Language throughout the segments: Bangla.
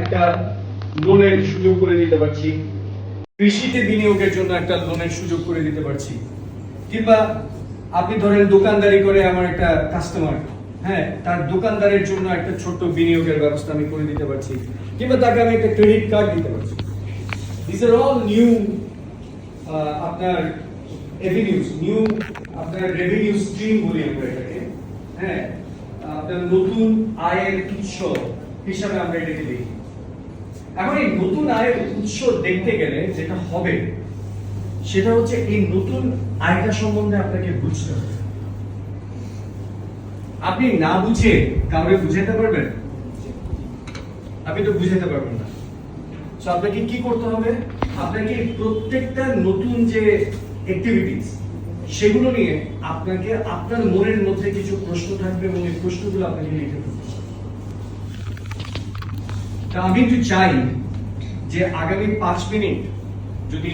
একটা লোনের সুযোগ করে দিতে পারছি। কৃষিতে বিনিয়োগের জন্য একটা লোনের সুযোগ করে দিতে পারছি। কিংবা আপনি ধরেন দোকানদারি করে আমার একটা কাস্টমার হ্যাঁ তার দোকানদারের জন্য একটা ছোট্ট বিনিয়োগের ব্যবস্থা আমি করে দিতে পারছি। কিংবা তাকে আমি একটা ক্রেডিট কার্ড দিতে পারছি। দিস আর অল নিউ আপনার এভিনিউস নিউ আপনার রেভিনিউ স্ট্রিম বলি আমরা এটাকে। হ্যাঁ আপনার নতুন আয়ের উৎস। হিসাবে আমরা এটাকে দেখি। এখন এই নতুন আয়ের উৎস দেখতে গেলে যেটা হবে, সেটা হচ্ছে এই নতুন আয়টা সম্বন্ধে আপনাকে বুঝতে হবে। আপনি না বুঝে কাউকে বুঝাতে পারবেন? আপনি তো বুঝাতে পারবেন না। তো আপনাকে কি করতে হবে? আপনাকে প্রত্যেকটা নতুন যে অ্যাক্টিভিটিস সেগুলো নিয়ে আপনাকে আপনার মনের মধ্যে কিছু প্রশ্ন থাকবে এবং এই প্রশ্নগুলো আপনাকে লিখে ফেলতে হবে। তা আমি একটু চাই যে আগামী পাঁচ মিনিট, যদি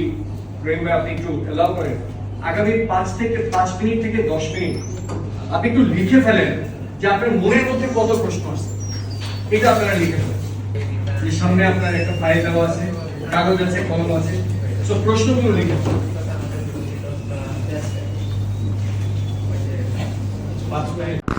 রহিম ভাই আপনি একটু এলাও করেন, আগামী পাঁচ থেকে পাঁচ মিনিট থেকে দশ মিনিট, আপনি একটু লিখে ফেলেন যে আপনার মনের মধ্যে কত প্রশ্ন আছে। এটা আপনারা লিখে ফেলেন। যে সামনে আপনার একটা ফাইল দেওয়া আছে, কাগজ আছে, কলম আছে। সো প্রশ্নগুলো লিখে ফেলেন। পাঁচ মিনিট।